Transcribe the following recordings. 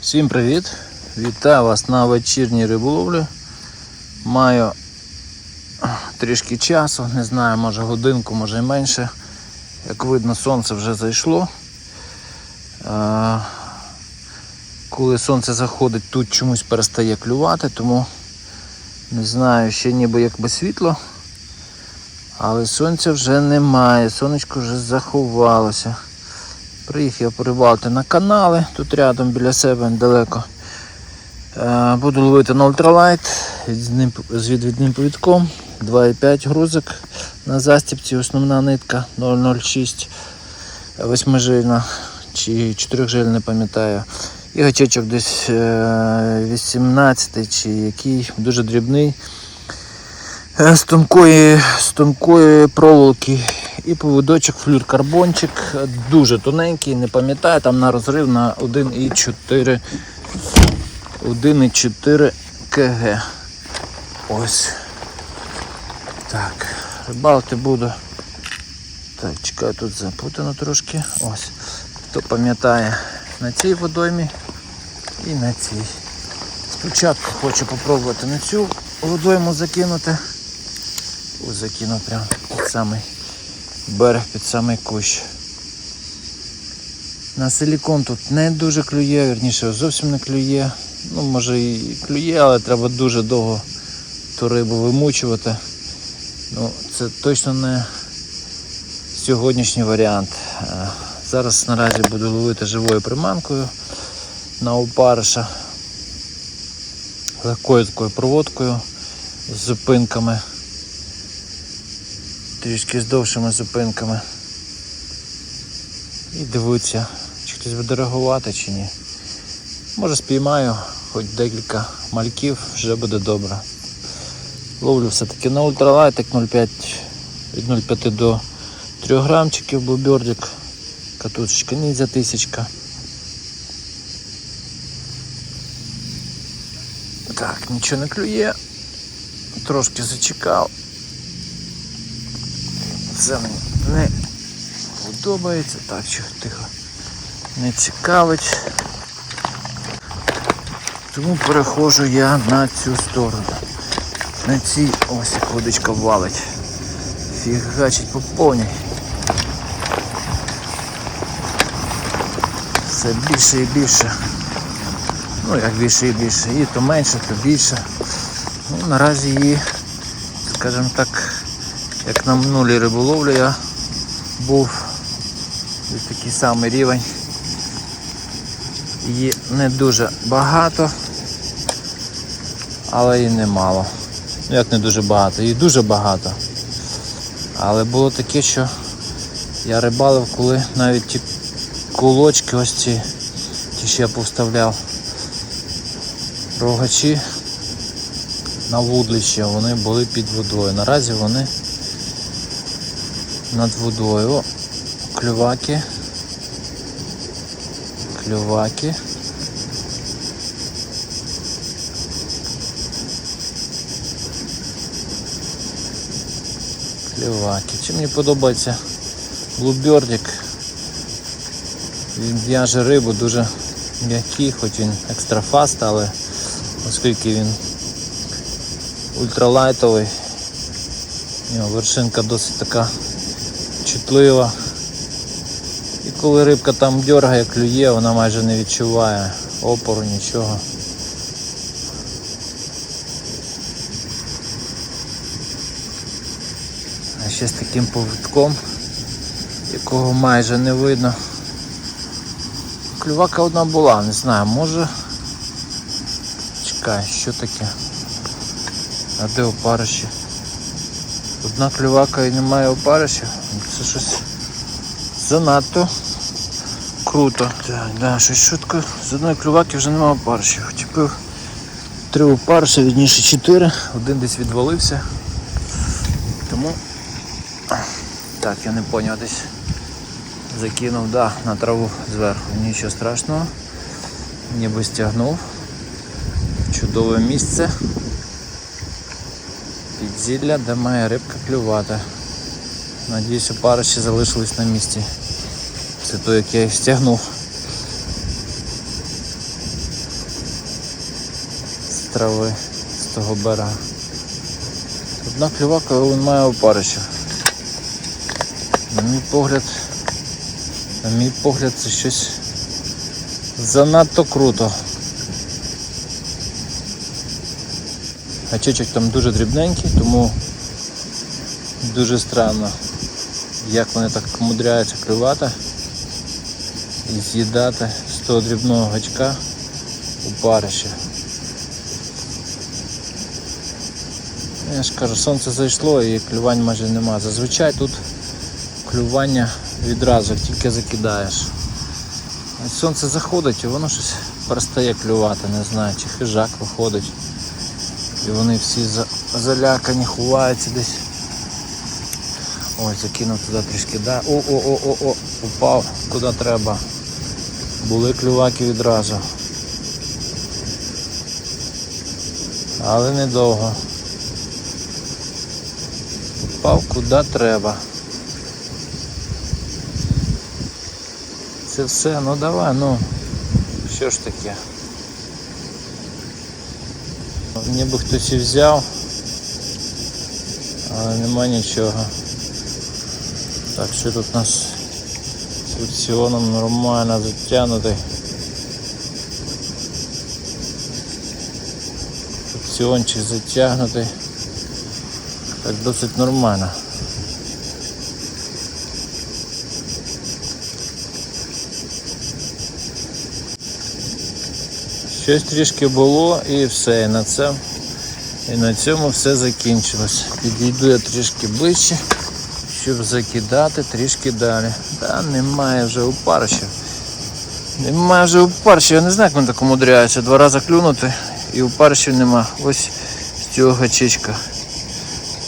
Всім привіт! Вітаю вас на вечірній риболовлі. Маю трішки часу, не знаю, може годинку, може і менше. Як видно, сонце вже зайшло. Коли сонце заходить, тут чомусь перестає клювати, тому не знаю, ще ніби якби світло. Але сонця вже немає, сонечко вже заховалося. Приїхав я порибалити на канали, тут рядом біля себе недалеко. Е, Буду ловити на ультралайт з відвідним повідком. 2,5 грузик на застіпці, основна нитка 006 восьмижильна чи 4 не пам'ятаю. І гачечок десь е, 18 чи який, дуже дрібний. Е, З тонкої, з тонкої проволоки і поводочок флюр-карбончик, дуже тоненький, не пам'ятаю, там на розрив на 1,4 1,4 кг. Ось. Так, рибалити буду. Так, чекаю, тут запутано трошки. Ось. Хто пам'ятає на цій водоймі і на цій. Спочатку хочу попробувати на цю водойму закинути. Ось закину прямо під самий берег, під самий кущ. На силікон тут не дуже клює, вірніше зовсім не клює. Ну, може і клює, але треба дуже довго ту рибу вимучувати. Ну, це точно не сьогоднішній варіант. Е, Зараз наразі буду ловити живою приманкою на опариша. Легкою такою проводкою з зупинками. Трішки з довшими зупинками. І дивитися, чи хтось буде реагувати чи ні. Може спіймаю хоч декілька мальків, вже буде добре. Ловлю все-таки на ультралайтик 0,5 від 0,5 до 3 грамчиків бобердик. Катушечка ніндзя тисячка. Так, нічого не клює. Трошки зачекав. Це мені не подобається. Так, що тихо. Не цікавить. Тому переходжу я на цю сторону. На цій ось як водичка валить. Фігачить по повній. Все більше і більше. Ну як більше і більше. І то менше, то більше. Ну, наразі її, скажімо так, як на минулій риболовлі я був десь такий самий рівень. Її не дуже багато, але і немало. Ну як не дуже багато, її дуже багато. Але було таке, що я рибалив, коли навіть ті кулочки ось ці, ті, що я повставляв, рогачі на вудлище, вони були під водою. Наразі вони над водою. Клюваки. Клюваки. Клюваки. Чим мені подобається блубердик. Він в'яже рибу дуже м'який, хоч він екстрафаст, але оскільки він ультралайтовий, у нього вершинка досить така чутлива. І коли рибка там дергає, клює, вона майже не відчуває опору, нічого. А ще з таким повитком, якого майже не видно. Клювака одна була, не знаю, може. Чекай, що таке? А де опариші? Одна клювака і немає опаришів. Це щось занадто круто. Так, да, щось швидко. З одної клюваки вже немає опаришів. Вчепив три опариша, відніше чотири. Один десь відвалився. Тому так, я не поняв десь. Закинув, да, на траву зверху. Нічого страшного. Ніби стягнув. Чудове місце. Підзілля, де має рибка клювати. Надіюсь, опариші залишились на місці. Це то, як я їх стягнув. З трави з того берега. Одна клювака він має опарища. На мій погляд, на мій погляд, це щось занадто круто. Гачечок там дуже дрібненький, тому дуже странно, як вони так мудряються клювати і з'їдати з того дрібного гачка опарище. Я ж кажу, сонце зайшло і клювань майже нема. Зазвичай тут клювання відразу, тільки закидаєш. Сонце заходить і воно щось перестає клювати, не знаю, чи хижак виходить. І вони всі залякані, ховаються десь. Ой, закинув туди трішки, да. О, о, о, о, о, упав куди треба. Були клюваки відразу. Але недовго. Упав куди треба. Це все, ну давай, ну. Що ж таке? Ніби хтось і взяв, але нема нічого. Так, що тут у нас з фрикціоном нормально затягнутий. Фрикціончик затягнутий. Так досить нормально. Щось трішки було і все, і на це. І на цьому все закінчилось. Підійду я трішки ближче, щоб закидати трішки далі. Та немає вже упарища. Немає вже упарища. Я не знаю, як вони так умудряються. Два рази клюнути і упарищів нема. Ось з цього гачечка.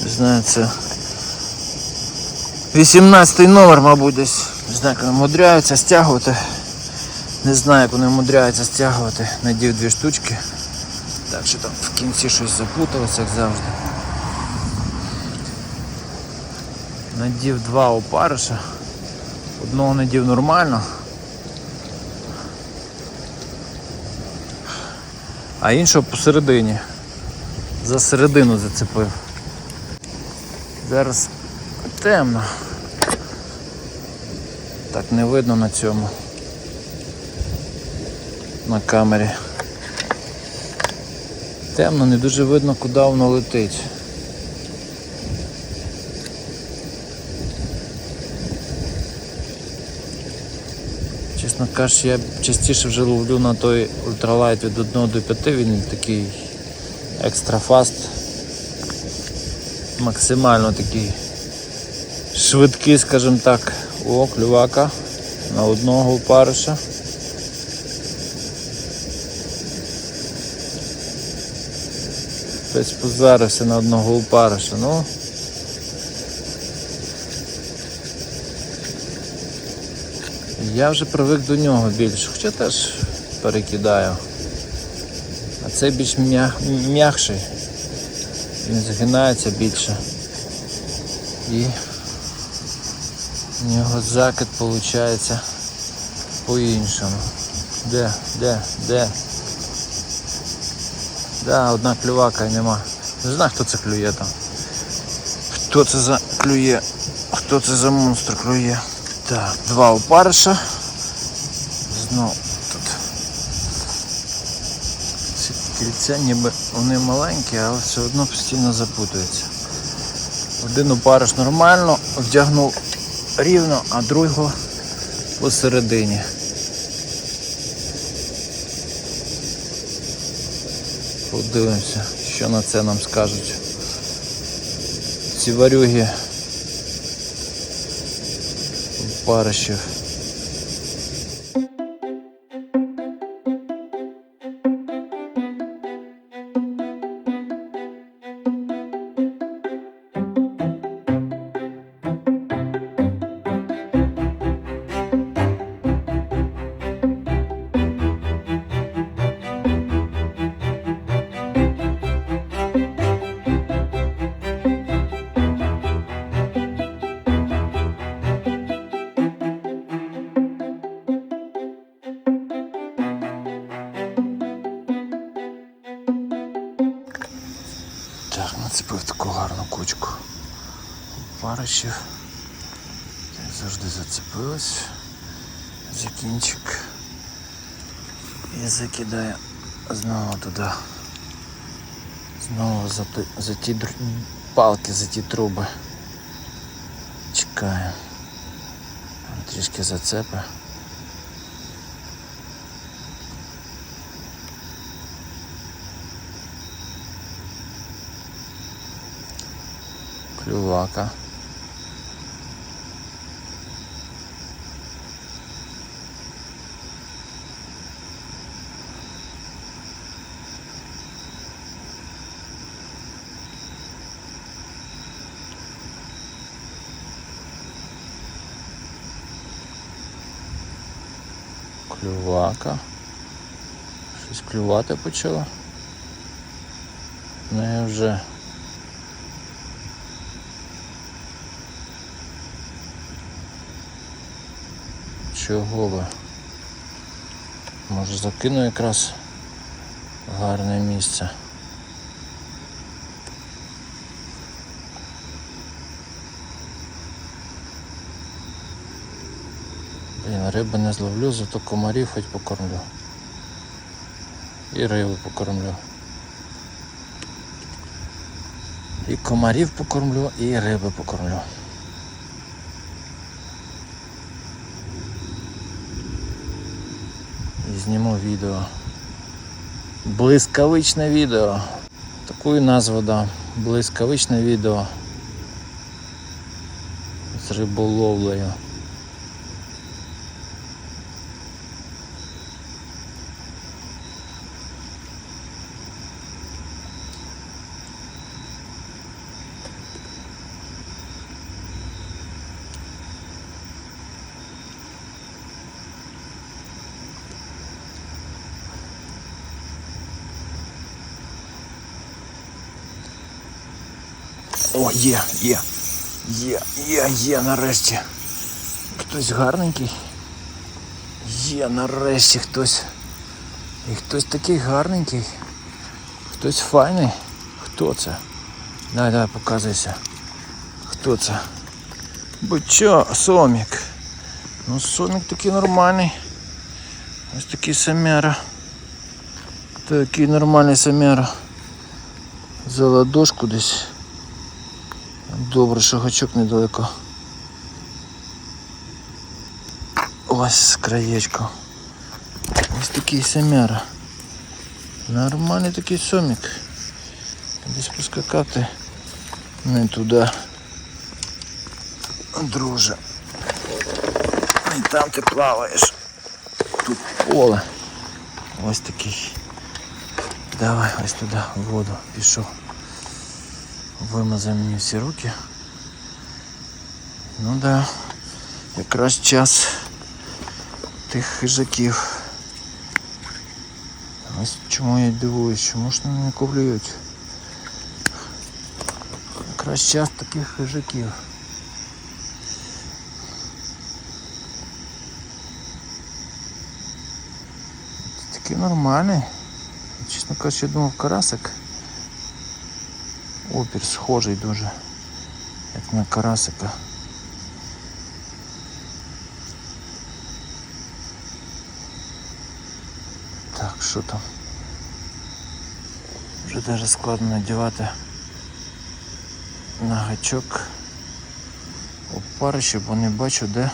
Не знаю, це 18 номер, мабуть, десь. Не знаю, як вони умудряються стягувати. Не знаю, як вони умудряються стягувати. Надів дві штучки. Так що там в кінці щось запуталося, як завжди. Надів два опариша. Одного надів нормально. А іншого посередині. За середину зацепив. Зараз темно. Так не видно на цьому. На камері. Темно, не дуже видно, куди воно летить. Чесно кажучи, я частіше вже ловлю на той ультралайт від 1 до 5, він такий екстра фаст. Максимально такий швидкий, скажімо так. О, клювака на одного опариша. Хтось позарився на одного опариша. Ну. Я вже привик до нього більше, хоча теж перекидаю. А цей більш м'я... м'якший. Він згинається більше. І у нього закид виходить по-іншому. Де, де, де? Да, одна клювака і нема. Не знаю, хто це клює там. Хто це за клює? Хто це за монстр клює? Так, два опариша. Знов тут. Ці кільця ніби вони маленькі, але все одно постійно запутуються. Один опариш нормально, вдягнув рівно, а другого посередині. Подивимося, що на це нам скажуть. Ці варюги парищів. Закидає знову туди. Знову за, за ті палки, за ті труби. Чекає. Трішки зацепи. Клювака. Клювака. Щось клювати почало. Не вже. Чого би? Може закину якраз гарне місце. Блін, риби не зловлю, зато комарів хоч покормлю. І рибу покормлю. І комарів покормлю, і риби покормлю. І зніму відео. Блискавичне відео. Таку назву дам. Блискавичне відео. З риболовлею. О, є, є. Є, є, є нарешті. Хтось гарненький. Є нарешті хтось. І хтось такий гарненький. Хтось файний. Хто це? Давай, давай, показуйся. Хто це? Бичо, сомік. Ну, сомік такий нормальний. Ось такий самяра. Такий нормальний самяра. За ладошку десь. Добре, що гачок недалеко. Ось краєчко. Ось такий семяра. Нормальний такий сомік. Десь поскакати не туди. Друже. І там ти плаваєш. Тут поле. Ось такий. Давай ось туди, в воду пішов. Вимазав мені всі руки. Ну да, якраз час тих хижаків. Ось чому я дивуюсь, чому ж вони не кублюють. Якраз час таких хижаків. Такий нормальний. Чесно кажучи, я думав карасик. Опір схожий дуже, як на карасика. Так, що там? Вже даже складно надівати на гачок опариші, бо не бачу де.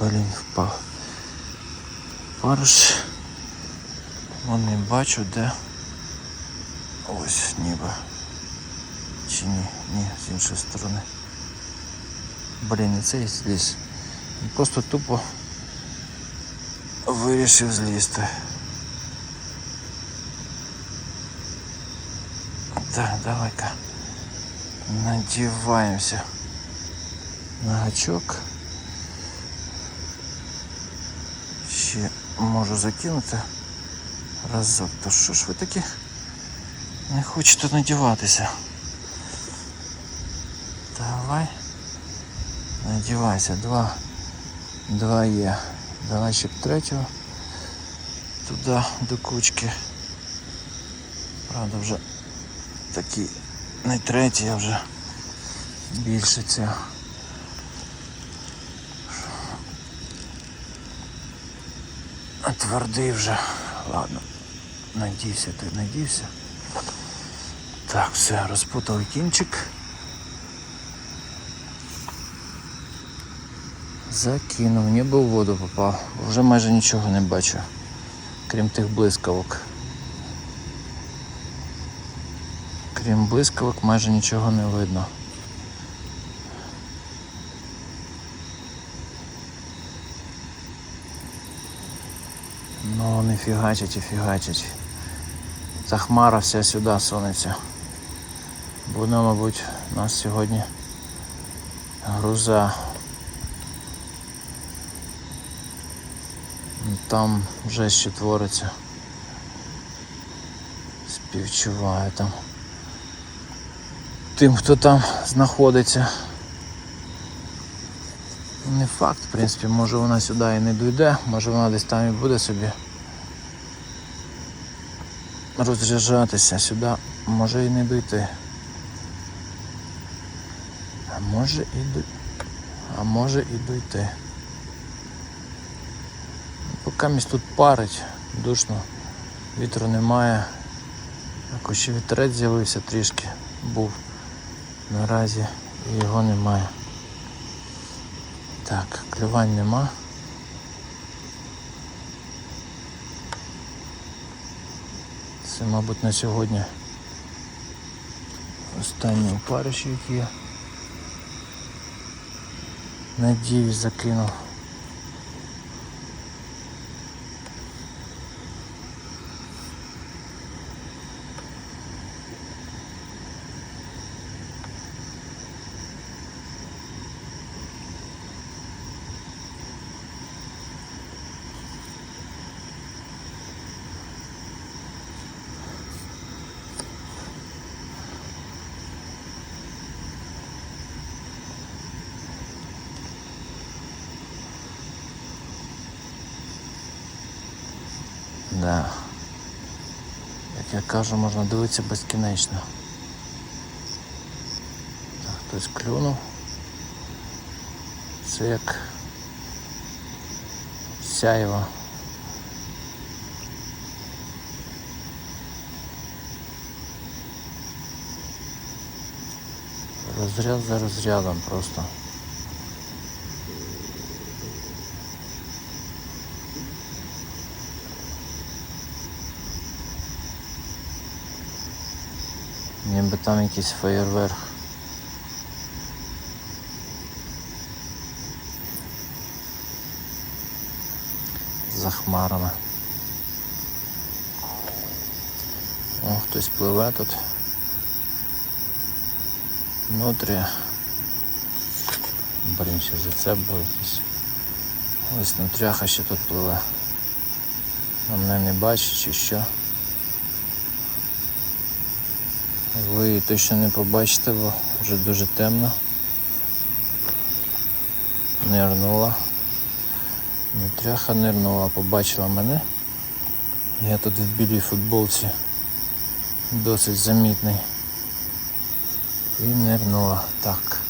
Блін, впав. Париш. Бо не бачу де. Ось ніби. Чи ні? Ні, з іншої сторони. Блін, і цей зліз. Він Просто тупо вирішив злізти. Так, давай-ка. Надіваємося на гачок. Ще можу закинути разок. То що ж ви такі? Не хочете надіватися. Давай. Надівайся. Два. Два є. Давай ще третього. Туди до кучки. Правда вже такий не третій, а вже більше цього. Твердий вже. Ладно. Надівся, ти надівся. Так, все, розпутав кінчик. Закинув, ніби в воду попав. Вже майже нічого не бачу, крім тих блискавок. Крім блискавок майже нічого не видно. Ну, не фігачить і фігачить. Та хмара вся сюди сониться. Буде, мабуть, у нас сьогодні груза. Там вже ще твориться. Співчуваю там. Тим, хто там знаходиться. Не факт, в принципі, може вона сюди і не дійде, може вона десь там і буде собі розряджатися сюди, може і не дійти. Може і дойти. А може і дійти. Поки місь тут парить, душно, вітру немає. Якось ще вітерець з'явився трішки, був. Наразі його немає. Так, клювань нема. Це, мабуть, на сьогодні останній опариш, який я надіюсь закинув. Да. Як я кажу, можна дивитися безкінечно. Так, хтось клюнув. Це як сяєво. Розряд за розрядом просто. Ніби там якийсь феєрверк. За хмарами. О, хтось пливе тут. Внутрі. Блін, ще за це було. Ось нутряха ще тут пливе. А мене не бачить чи що. Ви її точно не побачите, бо вже дуже темно. Нирнула. Нутряха нирнула, побачила мене. Я тут в білій футболці досить замітний. І нирнула. Так.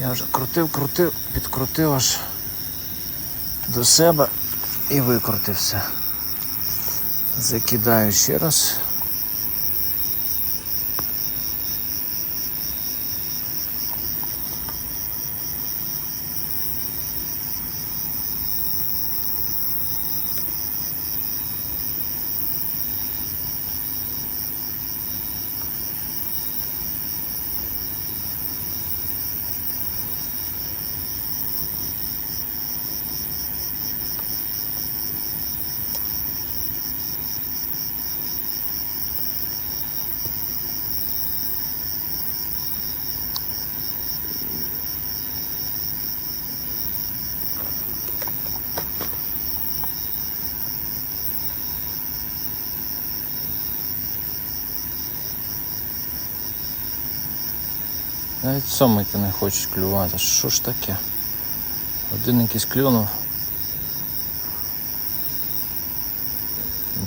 Я вже крутив, крутив, підкрутив аж до себе і викрутився. Закидаю ще раз. Навіть сомики не хочуть клювати. Що ж таке? Один якийсь клюнув.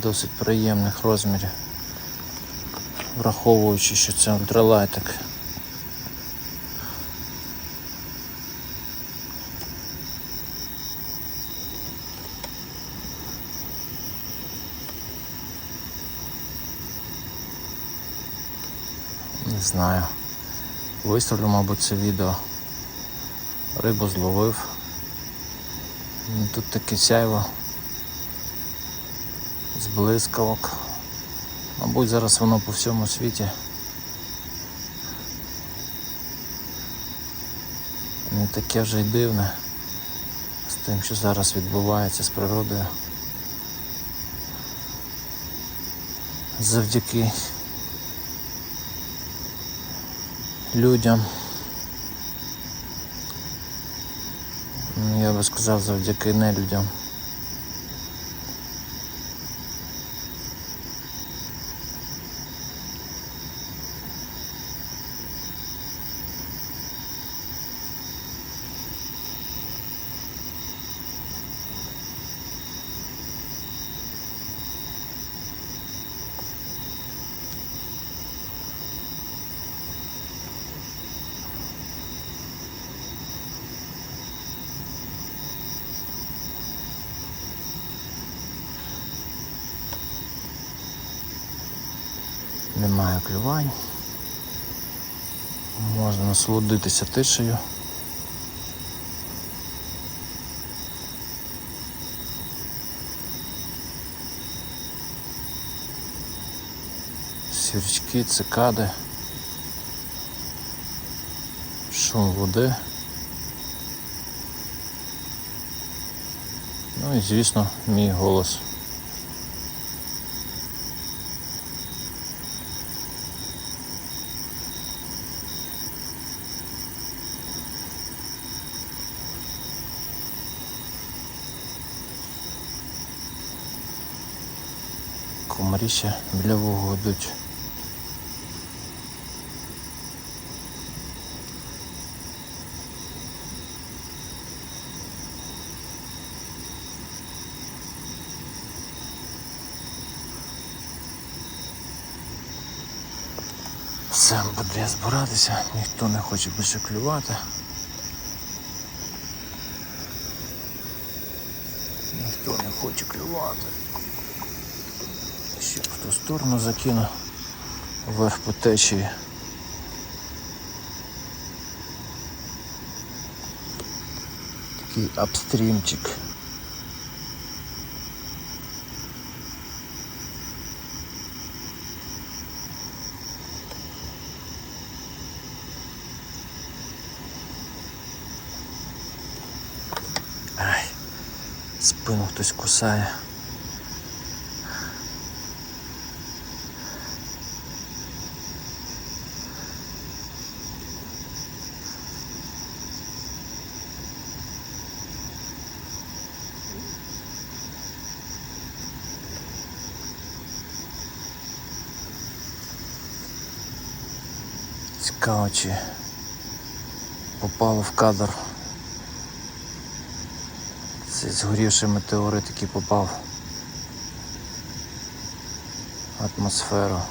Досить приємних розмірів. враховуючи, що це ультралайтик. Не знаю. Виставлю, мабуть, це відео. Рибу зловив. Тут таке сяйво з блискавок. Мабуть, зараз воно по всьому світі. Не таке вже й дивне з тим, що зараз відбувається з природою. Завдяки людям. Я би сказав завдяки нелюдям. Немає клювань. Можна насолодитися тишею. Сірчки, цикади, шум води. Ну і звісно мій голос. Комарі ще біля вугу йдуть. Все буде збиратися, ніхто не хоче більше клювати. Ніхто не хоче клювати. Сторону закину вверх по течії. Такий апстрімчик. Ай, спину хтось кусає. Цікаво, чи в кадр. Цей згорівший метеорит, який попав в атмосферу.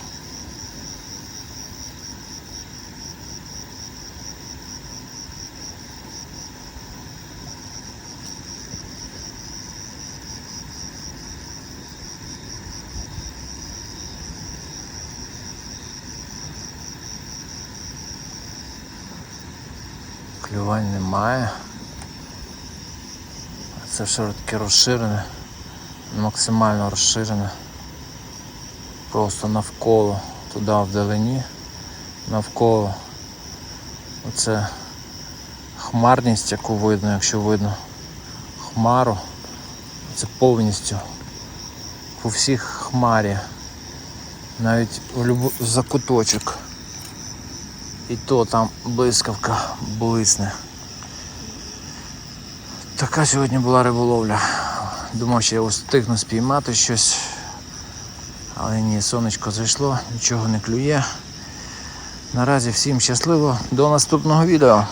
Клювань немає. Це все таке розширене, максимально розширене. Просто навколо, туди вдалині, навколо. Оце хмарність, яку видно, якщо видно хмару. Це повністю по всіх хмарі. Навіть в любу закуточок. І то там блискавка блисне. Така сьогодні була риболовля. Думав, що я встигну спіймати щось. Але ні, сонечко зайшло, нічого не клює. Наразі всім щасливо, до наступного відео.